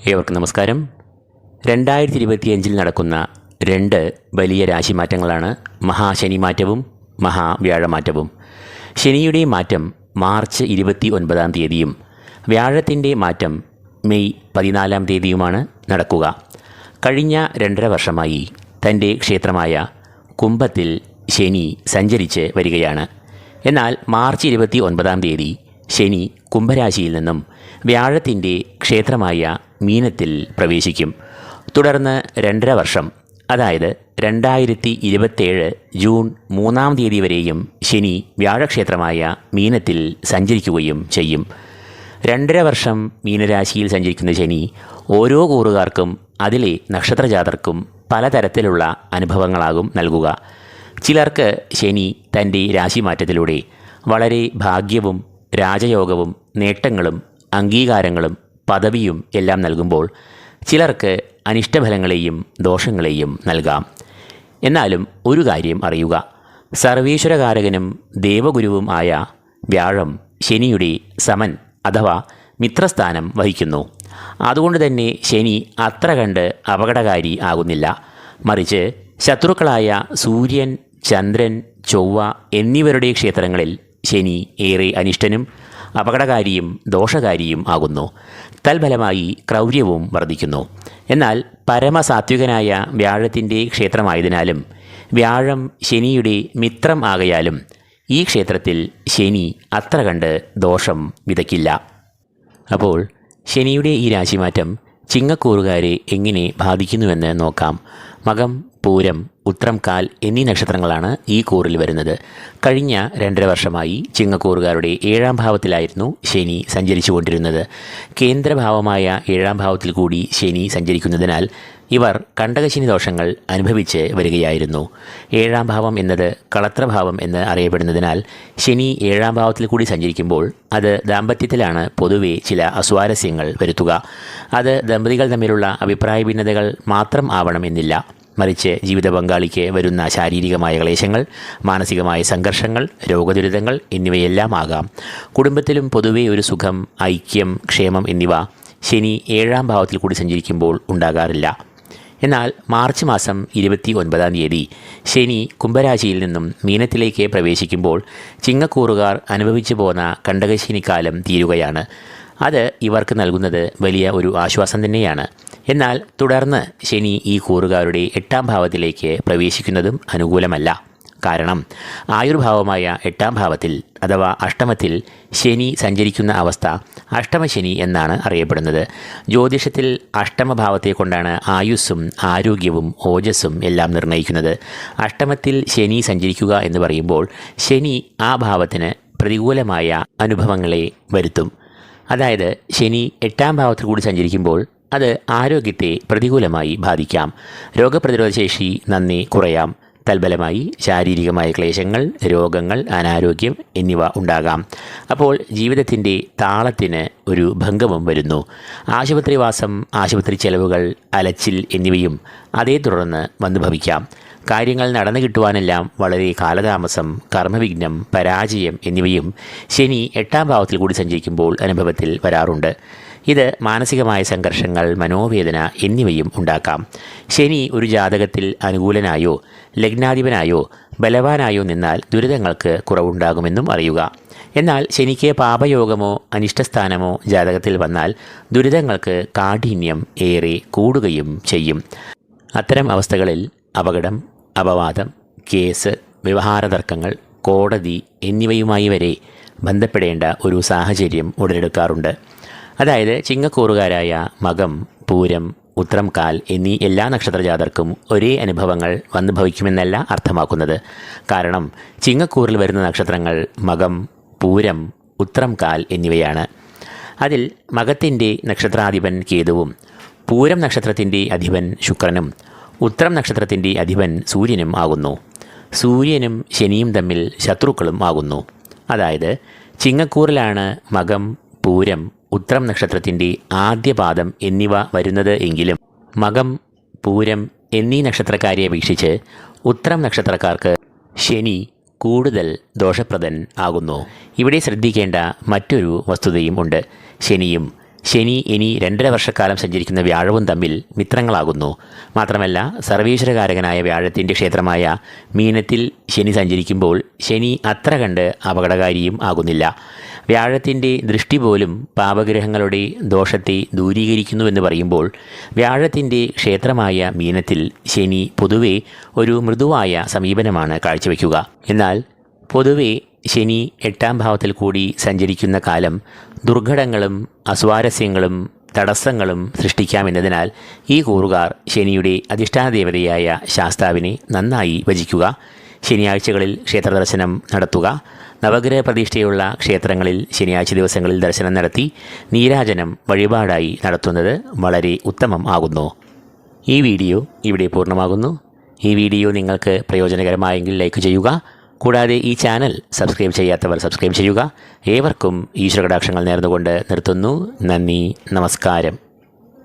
ഏവർക്കും നമസ്കാരം. രണ്ടായിരത്തി ഇരുപത്തിയഞ്ചിൽ നടക്കുന്ന രണ്ട് വലിയ രാശി മാറ്റങ്ങളാണ് മഹാശനി മാറ്റവും മഹാവ്യാഴമാറ്റവും. ശനിയുടെ മാറ്റം മാർച്ച് ഇരുപത്തി ഒൻപതാം തീയതിയും വ്യാഴത്തിന്റെ മാറ്റം മെയ് പതിനാലാം തീയതിയുമാണ് നടക്കുക. കഴിഞ്ഞ രണ്ടര വർഷമായി തന്റെ ക്ഷേത്രമായ കുംഭത്തിൽ ശനി സഞ്ചരിച്ച് വരികയാണ്. എന്നാൽ മാർച്ച് ഇരുപത്തി ഒൻപതാം തീയതി ശനി കുംഭരാശിയിൽ നിന്നും വ്യാഴത്തിന്റെ ക്ഷേത്രമായ മീനത്തിൽ പ്രവേശിക്കും. തുടർന്ന് രണ്ടര വർഷം അതായത് രണ്ടായിരത്തി ഇരുപത്തേഴ് ജൂൺ മൂന്നാം തീയതി വരെയും ശനി വ്യാഴക്ഷേത്രമായ മീനത്തിൽ സഞ്ചരിക്കുകയും ചെയ്യും. രണ്ടര വർഷം മീനരാശിയിൽ സഞ്ചരിക്കുന്ന ശനി ഓരോ കൂറുകാർക്കും അതിലെ നക്ഷത്രജാതർക്കും പലതരത്തിലുള്ള അനുഭവങ്ങളാകും നൽകുക. ചിലർക്ക് ശനി തന്റെ രാശിമാറ്റത്തിലൂടെ വളരെ ഭാഗ്യവും രാജയോഗവും നേട്ടങ്ങളും അംഗീകാരങ്ങളും പദവിയും എല്ലാം നൽകുമ്പോൾ ചിലർക്ക് അനിഷ്ടഫലങ്ങളെയും ദോഷങ്ങളെയും നൽകാം. എന്നാലും ഒരു കാര്യം അറിയുക. സർവീശ്വരകാരകനും ദേവഗുരുവും ആയ വ്യാഴം ശനിയുടെ സമൻ അഥവാ മിത്രസ്ഥാനം വഹിക്കുന്നു. അതുകൊണ്ട് തന്നെ ശനി അത്ര കണ്ട് അപകടകാരി ആകുന്നില്ല. മറിച്ച് ശത്രുക്കളായ സൂര്യൻ ചന്ദ്രൻ ചൊവ്വ എന്നിവരുടെ ക്ഷേത്രങ്ങളിൽ ശനി ഏറെ അനിഷ്ടനും അപകടകാരിയും ദോഷകാരിയും ആകുന്നു. തൽഫലമായി ക്രൗര്യവും വർദ്ധിക്കുന്നു എന്നാൽ പരമസാത്വികനായ വ്യാഴത്തിന്റെ ക്ഷേത്രമായതിനാലും വ്യാഴം ശനിയുടെ മിത്രം ആകയാലും ഈ ക്ഷേത്രത്തിൽ ശനി അത്ര കണ്ട് ദോഷം വിതയ്ക്കില്ല. അപ്പോൾ ശനിയുടെ ഈ രാശിമാറ്റം ചിങ്ങക്കൂറുകാരെ എങ്ങനെ ബാധിക്കുന്നുവെന്ന് നോക്കാം. മകം പൂരം ഉത്രം കാൽ എന്നീ നക്ഷത്രങ്ങളാണ് ഈ കൂറിൽ വരുന്നത്. കഴിഞ്ഞ രണ്ടര വർഷമായി ചിങ്ങക്കൂറുകാരുടെ ഏഴാം ഭാവത്തിലായിരുന്നു ശനി സഞ്ചരിച്ചുകൊണ്ടിരുന്നത്. കേന്ദ്രഭാവമായ ഏഴാം ഭാവത്തിൽ കൂടി ശനി സഞ്ചരിക്കുന്നതിനാൽ ഇവർ കണ്ടകശനി ദോഷങ്ങൾ അനുഭവിച്ച് വരികയായിരുന്നു. ഏഴാം ഭാവം എന്നത് കളത്രഭാവം എന്ന് അറിയപ്പെടുന്നതിനാൽ ശനി ഏഴാം ഭാവത്തിൽ കൂടി സഞ്ചരിക്കുമ്പോൾ അത് ദാമ്പത്യത്തിലാണ് പൊതുവെ ചില അസ്വാരസ്യങ്ങൾ വരുത്തുക. അത് ദമ്പതികൾ തമ്മിലുള്ള അഭിപ്രായ ഭിന്നതകൾ മാത്രം ആവണമെന്നില്ല മറിച്ച് ജീവിത പങ്കാളിക്ക് വരുന്ന ശാരീരികമായ ക്ലേശങ്ങൾ മാനസികമായ സംഘർഷങ്ങൾ രോഗദുരിതങ്ങൾ എന്നിവയെല്ലാം ആകാം. കുടുംബത്തിലും പൊതുവെ ഒരു സുഖം ഐക്യം ക്ഷേമം എന്നിവ ശനി ഏഴാം ഭാവത്തിൽ കൂടി സഞ്ചരിക്കുമ്പോൾ ഉണ്ടാകാറില്ല. എന്നാൽ മാർച്ച് മാസം ഇരുപത്തി ഒൻപതാം തീയതി ശനി കുംഭരാശിയിൽ നിന്നും മീനത്തിലേക്ക് പ്രവേശിക്കുമ്പോൾ ചിങ്ങക്കൂറുകാർ അനുഭവിച്ചു പോന്ന കണ്ടകശനിക്കാലം തീരുകയാണ്. അത് ഇവർക്ക് നൽകുന്നത് വലിയ ഒരു ആശ്വാസം തന്നെയാണ്. എന്നാൽ തുടർന്ന് ശനി ഈ കൂറുകാരുടെ എട്ടാം ഭാവത്തിലേക്ക് പ്രവേശിക്കുന്നതും അനുകൂലമല്ല. കാരണം ആയുർഭാവമായ എട്ടാം ഭാവത്തിൽ അഥവാ അഷ്ടമത്തിൽ ശനി സഞ്ചരിക്കുന്ന അവസ്ഥ അഷ്ടമശനി എന്നാണ് അറിയപ്പെടുന്നത്. ജ്യോതിഷത്തിൽ അഷ്ടമഭാവത്തെ കൊണ്ടാണ് ആയുസ്സും ആരോഗ്യവും ഓജസ്സും എല്ലാം നിർണയിക്കുന്നത് അഷ്ടമത്തിൽ ശനി സഞ്ചരിക്കുക എന്ന് പറയുമ്പോൾ ശനി ആ ഭാവത്തിന് പ്രതികൂലമായ അനുഭവങ്ങളെ വരുത്തും. അതായത് ശനി എട്ടാം ഭാവത്തിൽ കൂടി സഞ്ചരിക്കുമ്പോൾ അത് ആരോഗ്യത്തെ പ്രതികൂലമായി ബാധിക്കാം. രോഗപ്രതിരോധശേഷി നന്ദി കുറയാം. തൽബലമായി ശാരീരികമായ ക്ലേശങ്ങൾ രോഗങ്ങൾ അനാരോഗ്യം എന്നിവ ഉണ്ടാകാം. അപ്പോൾ ജീവിതത്തിന്റെ താളത്തിന് ഒരു ഭംഗവും വരുന്നു. ആശുപത്രിവാസം ആശുപത്രി ചെലവുകൾ അലച്ചിൽ എന്നിവയും അതേ തുടർന്ന് വന്നു ഭവിക്കാം. കാര്യങ്ങൾ നടന്നു കിട്ടുവാനെല്ലാം വളരെ കാലതാമസം കർമ്മവിഘ്നം പരാജയം എന്നിവയും ശനി എട്ടാം ഭാവത്തിൽ കൂടി സഞ്ചരിക്കുമ്പോൾ അനുഭവത്തിൽ വരാറുണ്ട്. ഇത് മാനസികമായ സംഘർഷങ്ങൾ മനോവേദന എന്നിവയും ഉണ്ടാക്കാം. ശനി ഒരു ജാതകത്തിൽ അനുകൂലനായോ ലഗ്നാധിപനായോ ബലവാനായോ നിന്നാൽ ദുരിതങ്ങൾക്ക് കുറവുണ്ടാകുമെന്നും അറിയുക. എന്നാൽ ശനിക്ക് പാപയോഗമോ അനിഷ്ടസ്ഥാനമോ ജാതകത്തിൽ വന്നാൽ ദുരിതങ്ങൾക്ക് കാഠിന്യം ഏറെ കൂടുകയും ചെയ്യും. അത്തരം അവസ്ഥകളിൽ അപകടം അപവാദം കേസ് വ്യവഹാര തർക്കങ്ങൾ കോടതി എന്നിവയുമായി വരെ ബന്ധപ്പെടേണ്ട ഒരു സാഹചര്യം ഉടലെടുക്കാറുണ്ട്. അതായത് ചിങ്ങക്കൂറുകാരായ മകം പൂരം ഉത്രം കാൽ എന്നീ എല്ലാ നക്ഷത്രജാതർക്കും ഒരേ അനുഭവങ്ങൾ വന്നു ഭവിക്കുമെന്നല്ല അർത്ഥമാക്കുന്നത്. കാരണം ചിങ്ങക്കൂറിൽ വരുന്ന നക്ഷത്രങ്ങൾ മകം പൂരം ഉത്രം കാൽ എന്നിവയാണ്. അതിൽ മകത്തിന്റെ നക്ഷത്രാധിപൻ കേതുവും പൂരം നക്ഷത്രത്തിന്റെ അധിപൻ ശുക്രനും ഉത്രം നക്ഷത്രത്തിന്റെ അധിപൻ സൂര്യനും ആകുന്നു. സൂര്യനും ശനിയും തമ്മിൽ ശത്രുക്കളും ആകുന്നു. അതായത് ചിങ്ങക്കൂറിലാണ് മകം പൂരം ഉത്രം നക്ഷത്രത്തിന്റെ ആദ്യപാദം എന്നിവ വരുന്നത് എങ്കിലും മകം പൂരം എന്നീ നക്ഷത്രക്കാരെ അപേക്ഷിച്ച് ഉത്രം നക്ഷത്രക്കാർക്ക് ശനി കൂടുതൽ ദോഷപ്രദൻ ആകുന്നു. ഇവിടെ ശ്രദ്ധിക്കേണ്ട മറ്റൊരു വസ്തുതയും ഉണ്ട്. ശനിയും ശനി ഇനി രണ്ടര വർഷക്കാലം സഞ്ചരിക്കുന്ന വ്യാഴവും തമ്മിൽ മിത്രങ്ങളാകുന്നു. മാത്രമല്ല സർവീശ്വരകാരകനായ വ്യാഴത്തിന്റെ ക്ഷേത്രമായ മീനത്തിൽ ശനി സഞ്ചരിക്കുമ്പോൾ ശനി അത്ര കണ്ട് അപകടകാരിയും ആകുന്നില്ല. വ്യാഴത്തിന്റെ ദൃഷ്ടി പോലും പാപഗ്രഹങ്ങളുടെ ദോഷത്തെ ദൂരീകരിക്കുന്നുവെന്ന് പറയുമ്പോൾ വ്യാഴത്തിന്റെ ക്ഷേത്രമായ മീനത്തിൽ ശനി പൊതുവെ ഒരു മൃദുവായ സമീപനമാണ് കാഴ്ചവെക്കുക. എന്നാൽ പൊതുവെ ശനി എട്ടാം ഭാവത്തിൽ കൂടി സഞ്ചരിക്കുന്ന കാലം ദുർഘടങ്ങളും അസ്വാരസ്യങ്ങളും തടസ്സങ്ങളും സൃഷ്ടിക്കാമെന്നതിനാൽ ഈ കൂറുകാർ ശനിയുടെ അധിഷ്ഠാന ദേവതയായ ശാസ്താവിനെ നന്നായി ഭജിക്കുക. ശനിയാഴ്ചകളിൽ ക്ഷേത്ര ദർശനം നടത്തുക. നവഗ്രഹ പ്രതിഷ്ഠയുള്ള ക്ഷേത്രങ്ങളിൽ ശനിയാഴ്ച ദിവസങ്ങളിൽ ദർശനം നടത്തി നീരാജനം വഴിപാടായി നടത്തുന്നത് വളരെ ഉത്തമം ആകുന്നു. ഈ വീഡിയോ ഇവിടെ പൂർണമാകുന്നു. ഈ വീഡിയോ നിങ്ങൾക്ക് പ്രയോജനകരമായെങ്കിൽ ലൈക്ക് ചെയ്യുക. കൂടാതെ ഈ ചാനൽ സബ്സ്ക്രൈബ് ചെയ്യാത്തവർ സബ്സ്ക്രൈബ് ചെയ്യുക. ഏവർക്കും ഈശ്വരകടാക്ഷങ്ങൾ നേർന്നുകൊണ്ട് നിർത്തുന്നു. നന്ദി. നമസ്കാരം.